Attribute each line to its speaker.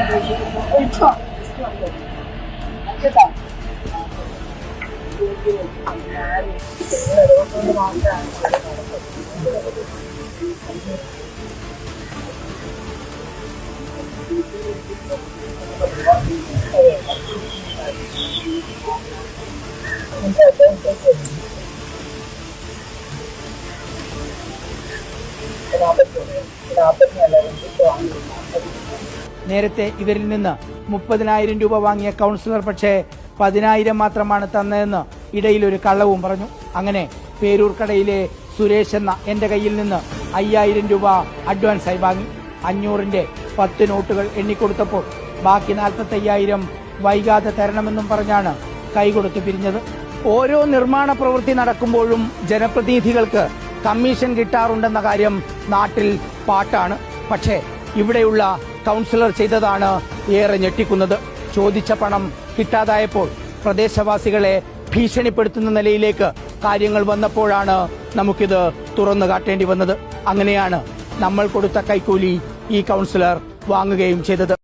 Speaker 1: Hey, Trump. It's Trump. നേരത്തെ ഇവരിൽ നിന്ന് മുപ്പതിനായിരം രൂപ വാങ്ങിയ കൗൺസിലർ പക്ഷേ പതിനായിരം മാത്രമാണ് തന്നതെന്ന് ഇടയിൽ ഒരു കള്ളവും പറഞ്ഞു. അങ്ങനെ പേരൂർക്കടയിലെ സുരേഷ് എന്ന എന്റെ കയ്യിൽ നിന്ന് അയ്യായിരം രൂപ അഡ്വാൻസായി വാങ്ങി. അഞ്ഞൂറിന്റെ പത്ത് നോട്ടുകൾ എണ്ണിക്കൊടുത്തപ്പോൾ ബാക്കി നാൽപ്പത്തി അയ്യായിരം വൈകാതെ തരണമെന്നും പറഞ്ഞാണ് കൈകൊടുത്ത് പിരിഞ്ഞത്. ഓരോ നിർമ്മാണ പ്രവൃത്തി നടക്കുമ്പോഴും ജനപ്രതിനിധികൾക്ക് കമ്മീഷൻ കിട്ടാറുണ്ടെന്ന കാര്യം നാട്ടിൽ പാട്ടാണ്. പക്ഷേ ഇവിടെയുള്ള കൗൺസിലർ ചെയ്തതാണ് ഏറെ ഞെട്ടിക്കുന്നത്. ചോദിച്ച പണം കിട്ടാതായപ്പോൾ പ്രദേശവാസികളെ ഭീഷണിപ്പെടുത്തുന്ന നിലയിലേക്ക് കാര്യങ്ങൾ വന്നപ്പോഴാണ് നമുക്കിത് തുറന്നു കാട്ടേണ്ടി വന്നത്. അങ്ങനെയാണ് നമ്മൾ കൊടുത്ത കൈക്കൂലി ഈ കൗൺസിലർ വാങ്ങുകയും ചെയ്തത്.